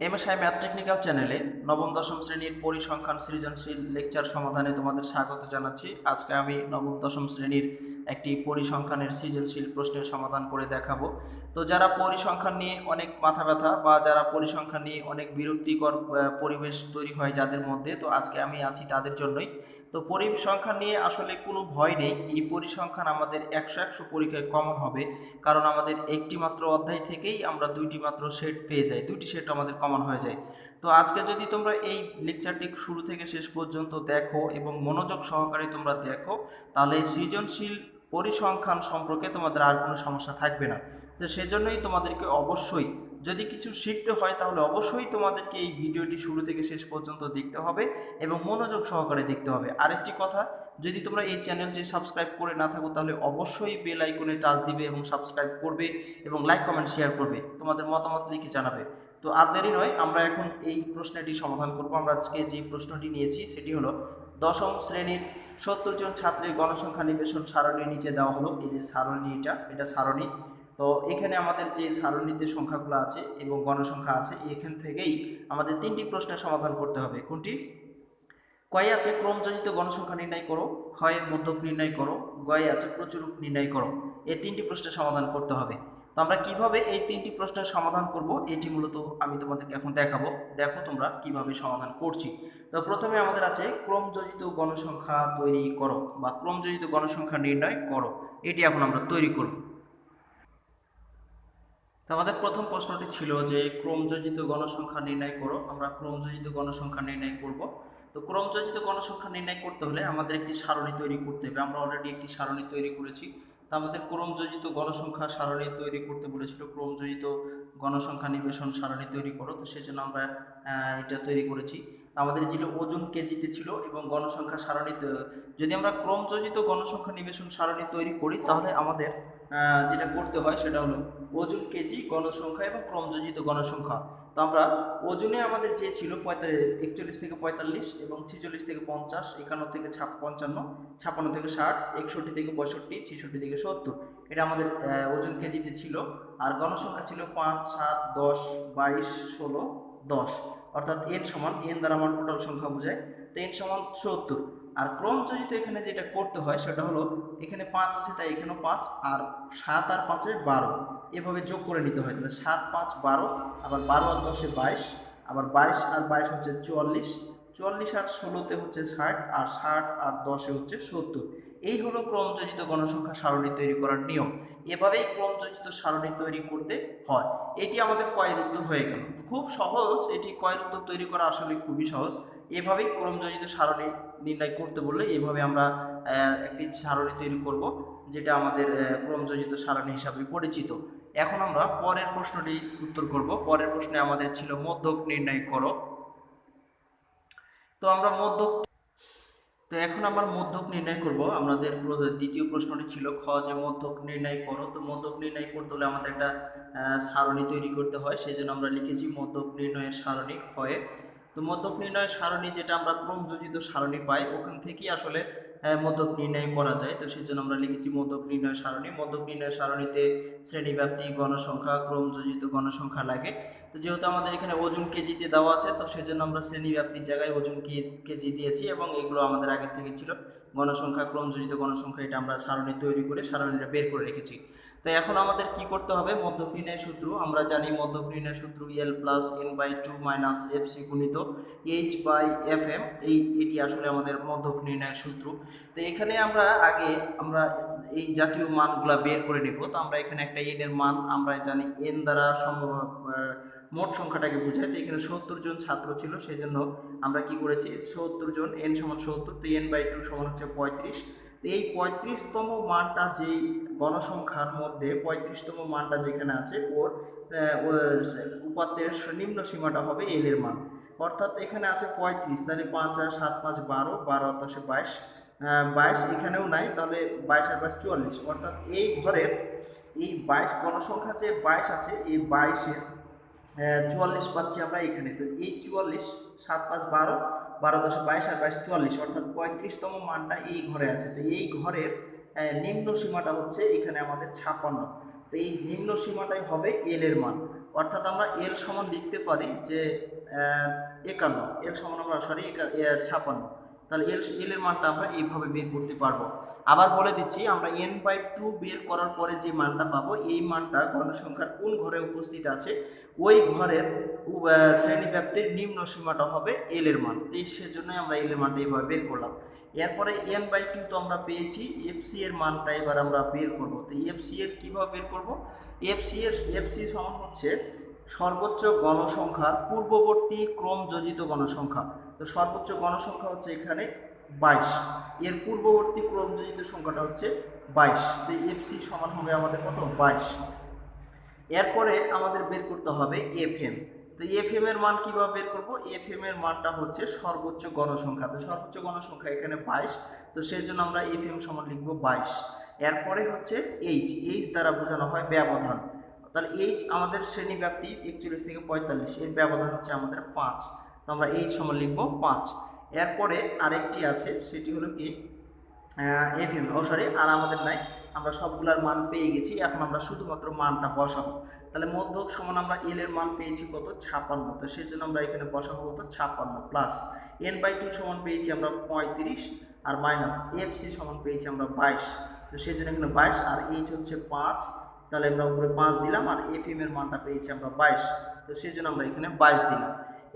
MSI math technical চ্যানেলে নবম, দশম শ্রেণির পরিসংখ্যান সৃজনশীল লেকচার সমাধানে তোমাদের স্বাগত জানাচ্ছি। আজকে আমি নবম, দশম শ্রেণির একটি পরিসংখ্যানের সৃজনশীল প্রশ্নের সমাধান করে দেখাবো। তো যারা পরিসংখ্যান নিয়ে অনেক মাথা ব্যথা বা যারা পরিসংখ্যান নিয়ে অনেক বিরক্তিকর পরিবেশ তৈরি হয় যাদের মধ্যে, তো আজকে আমি আছি তাদের জন্যই। তো পরিসংখ্যান নিয়ে আসলে কোনো ভয় নেই। এই পরিসংখ্যান আমাদের একশো একশো পরীক্ষায় কমন হবে। কারণ আমাদের একটি মাত্র অধ্যায় থেকেই আমরা দুইটি মাত্র সেট পেয়ে যাই। দুইটি সেট আমাদের কমন হয়ে যায়। তো আজকে যদি তোমরা এই লেকচারটি শুরু থেকে শেষ পর্যন্ত দেখো এবং মনোযোগ সহকারে তোমরা দেখো, তাহলে সৃজনশীল পরিসংখ্যান সম্পর্কে তোমাদের আর কোনো সমস্যা থাকবে না। তো সেজন্যই তোমাদেরকে অবশ্যই যদি কিছু শিখতে হয়, তাহলে অবশ্যই তোমাদেরকে এই ভিডিওটি শুরু থেকে শেষ পর্যন্ত দেখতে হবে এবং মনোযোগ সহকারে দেখতে হবে। আরেকটি কথা, যদি তোমরা এই চ্যানেলটি সাবস্ক্রাইব করে না থাকো, তাহলে অবশ্যই বেল আইকনে টাচ দিবে এবং সাবস্ক্রাইব করবে এবং লাইক, কমেন্ট, শেয়ার করবে। তোমাদের মতামত লিখে জানাবে। তো আর দেরি নয়, আমরা এখন এই প্রশ্নটি সমাধান করব। আমরা আজকে যে প্রশ্নটি নিয়েছি, সেটি হলো দশম শ্রেণির সত্তর জন ছাত্রের গণসংখ্যা নিবেশন সারণীর নিচে দেওয়া হলো। এই যে সারণীটা এটা সারণী। তো এখানে আমাদের যে সারণীতে সংখ্যাগুলো আছে এবং গণসংখ্যা আছে, এখান থেকেই আমাদের তিনটি প্রশ্নের সমাধান করতে হবে। কোনটি? কয়ে আছে, ক্রমজনিত গণসংখ্যা নির্ণয় করো, ক্ষয়ের মধ্যক নির্ণয় করো, গয়ে আছে প্রচুরক নির্ণয় করো। এই তিনটি প্রশ্নের সমাধান করতে হবে। তো আমরা কীভাবে এই তিনটি প্রশ্নের সমাধান করব? এটি মূলত আমি তোমাদেরকে এখন দেখাবো। দেখো তোমরা কীভাবে সমাধান করছি। তো প্রথমে আমাদের আছে ক্রমযোজিত গণসংখ্যা তৈরি করো বা ক্রমযোজিত গণসংখ্যা নির্ণয় করো। এটি এখন আমরা তৈরি করব। তো আমাদের প্রথম প্রশ্নটি ছিল যে ক্রমযোজিত গণসংখ্যা নির্ণয় করো। আমরা ক্রমযোজিত গণসংখ্যা নির্ণয় করব। তো ক্রমযোজিত গণসংখ্যা নির্ণয় করতে হলে আমাদের একটি সারণী তৈরি করতে হবে। আমরা অলরেডি একটি সারণী তৈরি করেছি। আমাদের ক্রমযোজিত গণসংখ্যা সারণী তৈরি করতে বলেছিল, ক্রমযোজিত গণসংখ্যা নিবেশন সারণী তৈরি করো। তো সেজন্য আমরা এটা তৈরি করেছি। আমাদের ছিল ওজন কেজিতে ছিল এবং গণসংখ্যা সারণীতে যদি আমরা ক্রমযোজিত গণসংখ্যা নিবেশন সারণী তৈরি করি, তাহলে আমাদের যেটা করতে হয় সেটা হলো ওজন কেজি, গণসংখ্যা এবং ক্রমযোজিত গণসংখ্যা। তো আমরা ওজনে আমাদের যে ছিল পঁয়তাল্লিশ, একচল্লিশ থেকে পঁয়তাল্লিশ এবং ছেচল্লিশ থেকে পঞ্চাশ, একান্ন থেকে ছাপ পঞ্চান্ন, ছাপ্পান্ন থেকে ষাট, একষট্টি থেকে পঁয়ষট্টি, ছেষট্টি থেকে সত্তর। এটা আমাদের ওজন কেজিতে ছিল। আর গণসংখ্যা ছিল পাঁচ, সাত, দশ, বাইশ, ষোলো, দশ। অর্থাৎ এন সমান এন দ্বারা আমার টোটাল সংখ্যা বোঝায়, তো এন সমান সত্তর। আর ক্রমযোজিত এখানে যেটা করতে হয়, সেটা হলো এখানে পাঁচ আছে, তাই এখানেও পাঁচ, আর সাত আর পাঁচে বারো। এভাবে যোগ করে নিতে হয়, তাহলে সাত, পাঁচ, বারো, আবার বারো আর দশে বাইশ, আবার বাইশ আর বাইশ হচ্ছে চুয়াল্লিশ চুয়াল্লিশ আর ষোলোতে হচ্ছে ষাট, আর ষাট আর দশে হচ্ছে সত্তর। এই হলো ক্রমযোজিত গণসংখ্যা সারণী তৈরি করার নিয়ম। এভাবেই ক্রমযোজিত সারণী তৈরি করতে হয়। এটি আমাদের কয়ের উত্তর হয়ে গেল। খুব সহজ এটি কয়ের উত্তর তৈরি করা আসলে খুবই সহজ। এভাবেই ক্রমযোজিত সারণী নির্ণয় করতে বললে এভাবে আমরা একটি সারণী তৈরি করব যেটা আমাদের আহ, ক্রমযোজিত সারণী হিসাবে পরিচিত। এখন আমরা পরের প্রশ্নটি উত্তর করব। পরের প্রশ্নে আমাদের ছিল মধ্যক নির্ণয় করো। তো আমরা মধ্যক তো এখন আমরা মধ্যক নির্ণয় করব। আমাদের দ্বিতীয় প্রশ্নটি ছিল খ যে মধ্যক নির্ণয় করো। তো মধ্যক নির্ণয় করতে হলে আমাদের একটা সারণী তৈরি করতে হয়। সেই জন্য আমরা লিখেছি মধ্যক নির্ণয়ের সারণী ক্ষয়ে তো মধ্যক নির্ণয়ের সারণী যেটা আমরা ক্রমযোজিত সারণী পাই, ওখান থেকেই আসলে মধ্যক নির্ণয় করা যায়। তো সেই জন্য আমরা লিখেছি মধ্যক নির্ণয় সারণী। মধ্যক নির্ণয় সারণীতে শ্রেণীব্যাপ্তি, গণসংখ্যা, ক্রমযোজিত গণসংখ্যা লাগে। তো যেহেতু আমাদের এখানে ওজন কেজিতে দেওয়া আছে, তো সেজন্য আমরা শ্রেণীব্যাপ্তির জায়গায় ওজন কেজি দিয়েছি এবং এগুলো আমাদের আগে থেকে ছিল। গণসংখ্যা ক্রমযোজিত গণসংখ্যা এটা আমরা সারণী তৈরি করে সারণীটা বের করে রেখেছি। তো এখন আমাদের কি করতে হবে? মধ্যক নির্ণয় সূত্র, আমরা জানি মধ্যক নির্ণয় সূত্র L plus N by two minus F C গুণিত এইচ বাই এফ এম এই এটি আসলে আমাদের মধ্যক নির্ণয়ের সূত্র। তো এখানে আমরা আগে আমরা এই জাতীয় মানগুলা বের করে নেব। তো আমরা এখানে একটা এন এর মান আমরা জানি এন দ্বারা সম্ভব মোট সংখ্যাটাকে বোঝায় তো এখানে সত্তর জন ছাত্র ছিল সেই জন্য আমরা কি করেছি? সত্তর জন এন সমান সত্তর, তো এন বাই টু সমান হচ্ছে পঁয়ত্রিশ। তো এই পঁয়ত্রিশতম মানটা যেই গণসংখ্যার মধ্যে, পঁয়ত্রিশতম মানটা যেখানে আছে, ওর উপাত্তের নিম্ন সীমাটা হবে এল এর মান। অর্থাৎ এখানে আছে পঁয়ত্রিশ, তাহলে পাঁচ আর সাত পাঁচ বারো বারো দশে বাইশ বাইশ এখানেও নাই, তাহলে বাইশ আর বাইশ চুয়াল্লিশ। অর্থাৎ এই ঘরের এই বাইশ গণসংখ্যা যে বাইশ আছে, এই বাইশের চুয়াল্লিশ পাচ্ছি আমরা এখানে। তো এই চুয়াল্লিশ, সাত পাঁচ বারো বারো দশ বাইশ আর বাইশ চুয়াল্লিশ, অর্থাৎ পঁয়ত্রিশতম মানটা এই ঘরে আছে। তো এই ঘরের নিম্ন সীমাটা হচ্ছে এখানে আমাদের ছাপ্পান্ন। তো এই নিম্ন সীমাটাই হবে এল এর মান। অর্থাৎ আমরা এল সমান লিখতে পারি যে একান্ন। এল সমান আমরা সরি ছাপান্ন তাহলে এল এল এর মানটা আমরা এইভাবে বের করতে পারব। আবার বলে দিচ্ছি, আমরা এন বাই টু বের করার পরে যে মানটা পাবো, এই মানটা গণসংখ্যার কোন ঘরে উপস্থিত আছে, ওই ঘরের শ্রেণীব্যাপ্তির নিম্ন সীমাটা হবে এল এর মান। তো সেজন্যই আমরা এল এর মানটা এইভাবে বের করলাম। এরপরে এন বাই টু তো আমরা পেয়েছি এফসি এর মানটা এবার আমরা বের করব। তো এফসি এর কীভাবে বের করব? এফসি এর এফসি সমান হচ্ছে সর্বোচ্চ গণসংখ্যার পূর্ববর্তী ক্রমযোজিত গণসংখ্যা। তো সর্বোচ্চ গণসংখ্যা হচ্ছে এখানে বাইশ। এর পূর্ববর্তী ক্রম যোজিত সংখ্যাটা হচ্ছে বাইশ। তো এফসি সমান হবে আমাদের কত? বাইশ। এরপরে আমাদের বের করতে হবে এফএম তো এফএম এর মান কীভাবে বের করব? এফএম এর মানটা হচ্ছে সর্বোচ্চ গণসংখ্যা। তো সর্বোচ্চ গণসংখ্যা এখানে বাইশ। তো সেই জন্য আমরা এফএম সমান লিখব বাইশ। এরপরে হচ্ছে এইচ এইচ দ্বারা বোঝানো হয় ব্যবধান। তাহলে এইচ আমাদের শ্রেণি ব্যাপ্তি একচল্লিশ থেকে পঁয়তাল্লিশ। এর ব্যবধান হচ্ছে আমাদের পাঁচ। আমরা এইচ সমান লিখব পাঁচ। এরপরে আরেকটি আছে, সেটি হলো কি? এফএম ও সরি আর আমাদের নাই। আমরা সবগুলার মান পেয়ে গেছি, এখন আমরা শুধুমাত্র মানটা বসাবো। তাহলে মধ্যক সমান আমরা এল এর মান পেয়েছি কত? ছাপান্ন তো সেই জন্য আমরা এখানে বসাবো কত? ছাপান্ন প্লাস এন বাই টু সমান পেয়েছি আমরা পঁয়ত্রিশ, আর মাইনাস এফ সি সমান পেয়েছি আমরা বাইশ। তো সেই জন্য এখানে বাইশ, আর এইচ হচ্ছে পাঁচ। তাহলে আমরা উপরে পাঁচ দিলাম, আর এফ এম এর মানটা পেয়েছি আমরা বাইশ। তো সেই জন্য আমরা এখানে বাইশ দিলাম।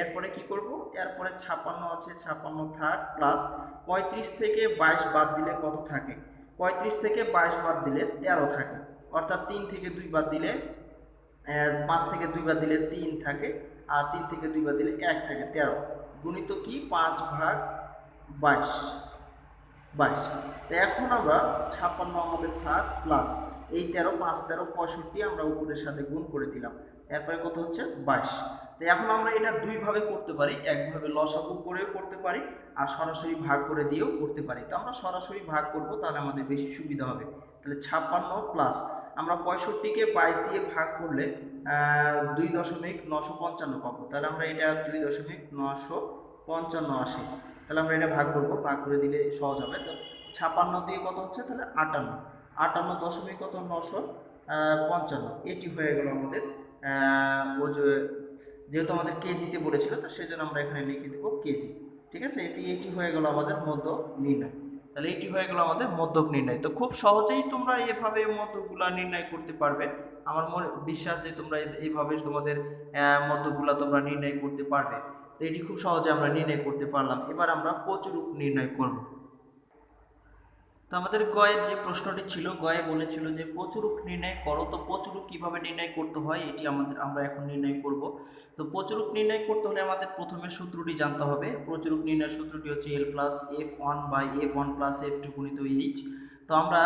এরপরে কি করব? এরপরে ছাপান্ন আছে, ছাপান্ন থাক প্লাস পঁয়ত্রিশ থেকে বাইশ বাদ দিলে কত থাকে? পঁয়ত্রিশ থেকে বাইশ বাদ দিলে তেরো থাকে। অর্থাৎ তিন থেকে দুই বাদ দিলে পাঁচ থেকে দুই বাদ দিলে তিন থাকে, আর তিন থেকে দুই বাদ দিলে এক থাকে, তেরো। গুণিত কি? পাঁচ ভাগ বাইশ বাইশ। তো এখন আমরা ছাপ্পান্ন আমাদের থাক প্লাস এই তেরো, পাঁচ তেরো, পঁয়ষট্টি আমরা উপরের সাথে গুণ করে দিলাম। এরপরে কত হচ্ছে? বাইশ। তো এখন আমরা এটা দুইভাবে করতে পারি। একভাবে লসাগু করেও করতে পারি আর সরাসরি ভাগ করে দিয়েও করতে পারি। তো আমরা সরাসরি ভাগ করব, তাহলে আমাদের বেশি সুবিধা হবে। তাহলে ছাপ্পান্ন প্লাস আমরা পঁয়ষট্টিকে বাইশ দিয়ে ভাগ করলে দুই দশমিক নশো পঞ্চান্ন পাবো। তাহলে আমরা এটা দুই দশমিক নশো পঞ্চান্ন আসে তাহলে আমরা এটা ভাগ করব, ভাগ করে দিলে সহজ হবে। তো ছাপ্পান্ন দিয়ে কত হচ্ছে? তাহলে আটান্ন। আটান্ন দশমিক কত? নশো পঞ্চান্ন। এটি হয়ে গেল আমাদের যেহেতু আমাদের কেজিতে বলেছিল তো সেজন্য আমরা এখানে লিখে দেবো কেজি। ঠিক আছে? এটি এটি হয়ে গেল আমাদের মধ্য নির্ণয়। তাহলে এটি হয়ে গেল আমাদের মধ্যক নির্ণয়। তো খুব সহজেই তোমরা এভাবে মধ্যগুলা নির্ণয় করতে পারবে। আমার মনে বিশ্বাস যে তোমরা এইভাবে তোমাদের আহ, মধ্যগুলা তোমরা নির্ণয় করতে পারবে। তো এটি খুব সহজে আমরা নির্ণয় করতে পারলাম। এবার আমরা প্রচুরূপ নির্ণয় করব। তো আমাদের গয়ের যে প্রশ্নটি ছিল, গয়ে বলেছিল যে প্রচুরূপ নির্ণয় করো। তো প্রচুরূপ কীভাবে নির্ণয় করতে হয়, এটি আমাদের, আমরা এখন নির্ণয় করব। তো প্রচুরূপ নির্ণয় করতে হলে আমাদের প্রথমে সূত্রটি জানতে হবে। প্রচুরূপ নির্ণয়ের সূত্রটি হচ্ছে L plus F one by F one plus F two গুণিত এইচ তো আমরা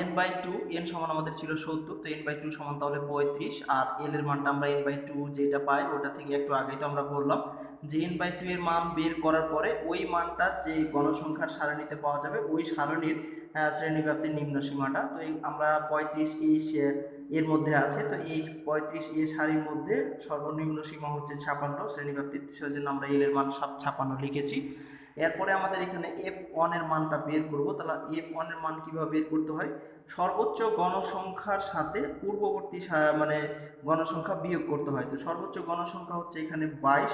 এন বাই টু এন সমান আমাদের ছিল সত্তর, তো এন বাই টু সমান তাহলে পঁয়ত্রিশ। আর এল এর মানটা আমরা এন বাই টু যেটা পাই, ওটা থেকে একটু আগেই তো আমরা বললাম যে এন বাই টু এর মান বের করার পরে ওই মানটা যে গণসংখ্যার সারণীতে পাওয়া যাবে, ওই সারণীর শ্রেণীব্যাপ্তির নিম্ন সীমাটা। তো এই আমরা পঁয়ত্রিশ এই সে- এর মধ্যে আছে। তো এই পঁয়ত্রিশ এ সারির মধ্যে সর্বনিম্ন সীমা হচ্ছে ছাপান্ন। শ্রেণীব্যাপ্তির সেজন্য আমরা এল এর মান সাপ- ছাপান্ন লিখেছি। এরপরে আমাদের এখানে এফ ওয়ানের মানটা বের করব। তাহলে এফ ওয়ানের মান কীভাবে বের করতে হয়? সর্বোচ্চ গণসংখ্যার সাথে পূর্ববর্তী মানে গণসংখ্যা বিয়োগ করতে হয়। তো সর্বোচ্চ গণসংখ্যা হচ্ছে এখানে বাইশ।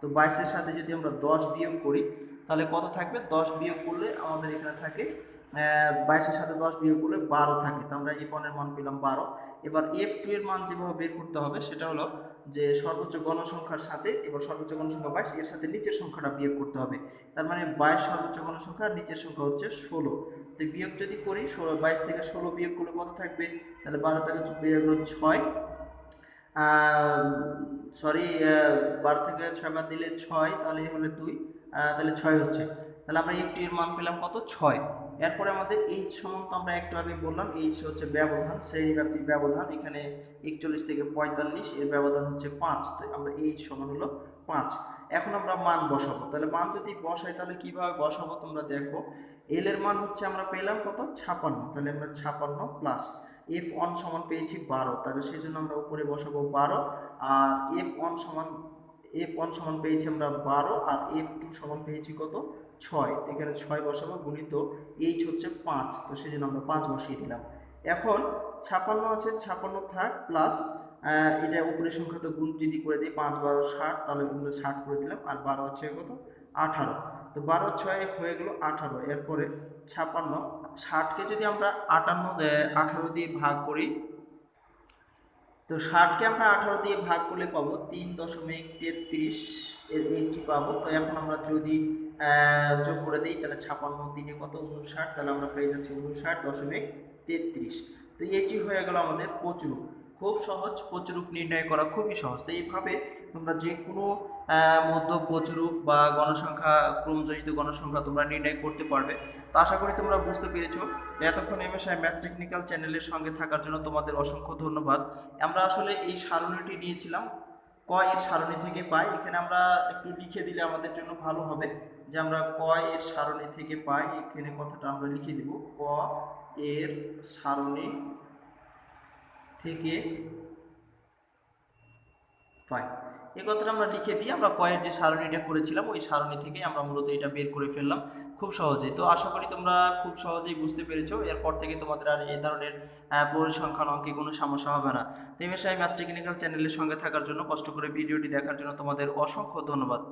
তো বাইশের সাথে যদি আমরা দশ বিয়োগ করি, তাহলে কত থাকবে? দশ বিয়োগ করলে আমাদের এখানে থাকে বাইশের সাথে দশ বিয়োগ করলে বারো থাকে। তো আমরা এফ ওয়ানের মান পেলাম বারো। এবার এফ টু এর মান যেভাবে বের করতে হবে, সেটা হলো যে সর্বোচ্চ গণসংখ্যার সাথে, এবার সর্বোচ্চ গণসংখ্যা বাইশ, এর সাথে নিচের সংখ্যাটা বিয়োগ করতে হবে। তার মানে বাইশ সর্বোচ্চ গণসংখ্যা, নিচের সংখ্যা হচ্ছে ষোলো। তো বিয়োগ যদি করি, ষোলো, বাইশ থেকে ষোলো বিয়োগ করলে কত থাকবে? তাহলে বারো থেকে বিয়োগ ছয়। সরি বারো থেকে ছয় বাদ দিলে ছয়, তাহলে হলে দুই। তাহলে ছয় হচ্ছে। তাহলে আমরা এফ টু এর মান পেলাম কত? ছয়। এরপরে আমাদের এইচ সমান আমরা একটু আগে বললাম এইচ হচ্ছে ব্যবধান, শ্রেণীব্যাপ্তির ব্যবধান, এখানে একচল্লিশ থেকে পঁয়তাল্লিশ, এর ব্যবধান হচ্ছে পাঁচ তো আমরা এইচ সমান হলো পাঁচ। এখন আমরা মান বসাবো, তাহলে মান যদি বসাই তাহলে কীভাবে বসাবো তোমরা দেখো এল এর মান হচ্ছে আমরা পেলাম কত? ছাপান্ন, তাহলে আমরা ছাপান্ন প্লাস এফ ওয়ান সমান পেয়েছি বারো, তাহলে সেই জন্য আমরা উপরে বসাবো বারো, আর এফ ওয়ান সমান এফ ওয়ান সমান পেয়েছি আমরা বারো, আর এফ টু সমান পেয়েছি কত? ছয়, এখানে ছয় বসাবো, গুণিত এইচ হচ্ছে পাঁচ, তো সেই জন্য আমরা পাঁচ বসিয়ে দিলাম। এখন ছাপান্ন আছে, ছাপান্ন থাক প্লাস এটা উপরের সংখ্যা তো গুণ যদি করে দিই, পাঁচ, বারো, ষাট, তাহলে এগুলো ষাট করে দিলাম, আর বারো হচ্ছে কত? আঠারো। তো বারো, ছয় হয়ে গেল আঠারো, এরপরে ছাপান্ন, ষাটকে যদি আমরা আটান্ন আঠারো দিয়ে ভাগ করি তো ষাটকে আমরা আঠারো দিয়ে ভাগ করলে পাবো তিন দশমিক তেত্রিশ এইটি পাবো। তো এখন আমরা যদি যোগ করে দিই, তাহলে ছাপান্ন তিনে কত? উনষাট। তাহলে আমরা পেয়ে যাচ্ছি উনষাট দশমিক তেত্রিশ। তো এটি হয়ে গেল আমাদের প্রচুর খুব সহজ প্রচুরূপ নির্ণয় করা খুবই সহজ। তো এইভাবে তোমরা যে কোনো আহ, মধ্যক প্রচুরক বা গণসংখ্যা ক্রমজয়িত গণসংখ্যা তোমরা নির্ণয় করতে পারবে। তো আশা করি তোমরা বুঝতে পেরেছ এতক্ষণ এমএসআই ম্যাথ টেকনিক্যাল চ্যানেলের সঙ্গে থাকার জন্য তোমাদের অসংখ্য ধন্যবাদ। আমরা আসলে এই সারণীটি নিয়েছিলাম ক এর সারণী থেকে পাই। এখানে আমরা একটু লিখে দিলে আমাদের জন্য ভালো হবে যে আমরা ক এর সারণী থেকে পাই। এখানে কথাটা আমরা লিখে দিব। ক এর সারণী থেকে পাই। এই কথাটা আমরা লিখে দিয়ে আমরা কয়ের যে সারণিটা করেছিলাম, ওই সারণী থেকে আমরা মূলত এটা বের করে ফেললাম খুব সহজেই। তো আশা করি তোমরা খুব সহজেই বুঝতে পেরেছ, এরপর থেকে তোমাদের আর এই ধরনের পরিসংখ্যান অঙ্কে কোনো সমস্যা হবে না। তো এই ম্যাথ টেকনিক্যাল চ্যানেলের সঙ্গে থাকার জন্য, কষ্ট করে ভিডিওটি দেখার জন্য তোমাদের অসংখ্য ধন্যবাদ।